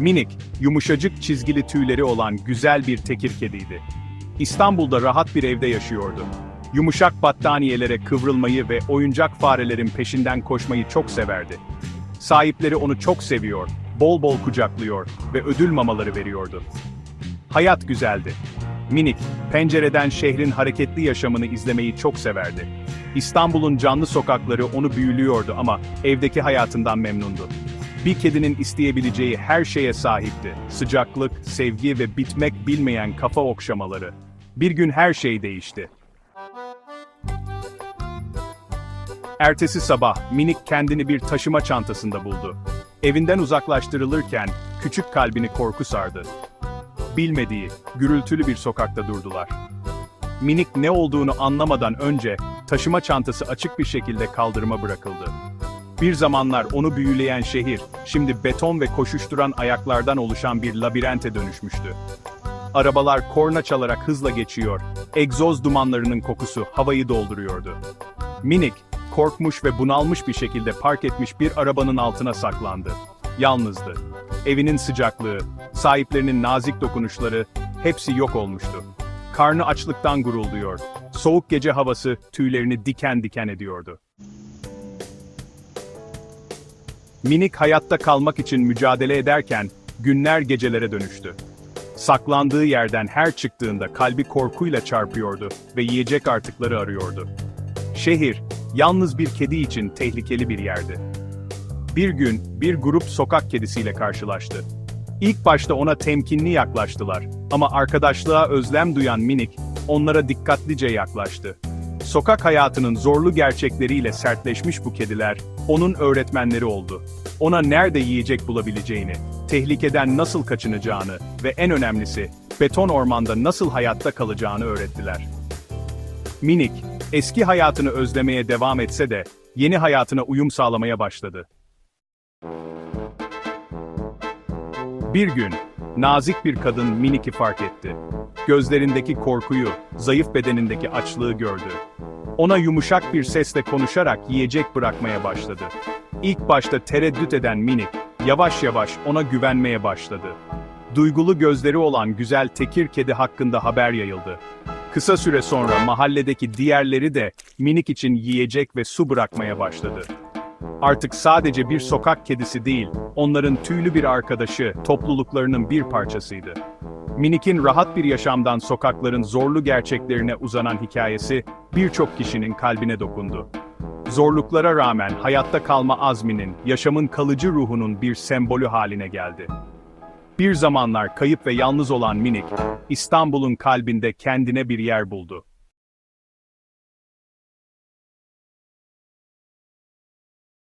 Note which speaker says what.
Speaker 1: Minik, yumuşacık çizgili tüyleri olan güzel bir tekir kediydi. İstanbul'da rahat bir evde yaşıyordu. Yumuşak battaniyelere kıvrılmayı ve oyuncak farelerin peşinden koşmayı çok severdi. Sahipleri onu çok seviyor, bol bol kucaklıyor ve ödül mamaları veriyordu. Hayat güzeldi. Minik, pencereden şehrin hareketli yaşamını izlemeyi çok severdi. İstanbul'un canlı sokakları onu büyülüyordu ama evdeki hayatından memnundu. Bir kedinin isteyebileceği her şeye sahipti. Sıcaklık, sevgi ve bitmek bilmeyen kafa okşamaları. Bir gün her şey değişti. Ertesi sabah Minik kendini bir taşıma çantasında buldu. Evinden uzaklaştırılırken küçük kalbini korku sardı. Bilmediği, gürültülü bir sokakta durdular. Minik ne olduğunu anlamadan önce taşıma çantası açık bir şekilde kaldırıma bırakıldı. Bir zamanlar onu büyüleyen şehir, şimdi beton ve koşuşturan ayaklardan oluşan bir labirente dönüşmüştü. Arabalar korna çalarak hızla geçiyor, egzoz dumanlarının kokusu havayı dolduruyordu. Minik, korkmuş ve bunalmış bir şekilde park etmiş bir arabanın altına saklandı. Yalnızdı. Evinin sıcaklığı, sahiplerinin nazik dokunuşları, hepsi yok olmuştu. Karnı açlıktan gurulduyor. Soğuk gece havası tüylerini diken diken ediyordu. Minik hayatta kalmak için mücadele ederken günler gecelere dönüştü. Saklandığı yerden her çıktığında kalbi korkuyla çarpıyordu ve yiyecek artıkları arıyordu. Şehir, yalnız bir kedi için tehlikeli bir yerdi. Bir gün bir grup sokak kedisiyle karşılaştı. İlk başta ona temkinli yaklaştılar ama arkadaşlığa özlem duyan Minik onlara dikkatlice yaklaştı. Sokak hayatının zorlu gerçekleriyle sertleşmiş bu kediler onun öğretmenleri oldu. Ona nerede yiyecek bulabileceğini, tehlikeden nasıl kaçınacağını ve en önemlisi beton ormanda nasıl hayatta kalacağını öğrettiler. Minik, eski hayatını özlemeye devam etse de yeni hayatına uyum sağlamaya başladı. Bir gün, nazik bir kadın Minik'i fark etti. Gözlerindeki korkuyu, zayıf bedenindeki açlığı gördü. Ona yumuşak bir sesle konuşarak yiyecek bırakmaya başladı. İlk başta tereddüt eden Minik, yavaş yavaş ona güvenmeye başladı. Duygulu gözleri olan güzel tekir kedi hakkında haber yayıldı. Kısa süre sonra mahalledeki diğerleri de Minik için yiyecek ve su bırakmaya başladı. Artık sadece bir sokak kedisi değil, onların tüylü bir arkadaşı, topluluklarının bir parçasıydı. Minik'in rahat bir yaşamdan sokakların zorlu gerçeklerine uzanan hikayesi, birçok kişinin kalbine dokundu. Zorluklara rağmen hayatta kalma azminin, yaşamın kalıcı ruhunun bir sembolü haline geldi. Bir zamanlar kayıp ve yalnız olan Minik, İstanbul'un kalbinde kendine bir yer buldu.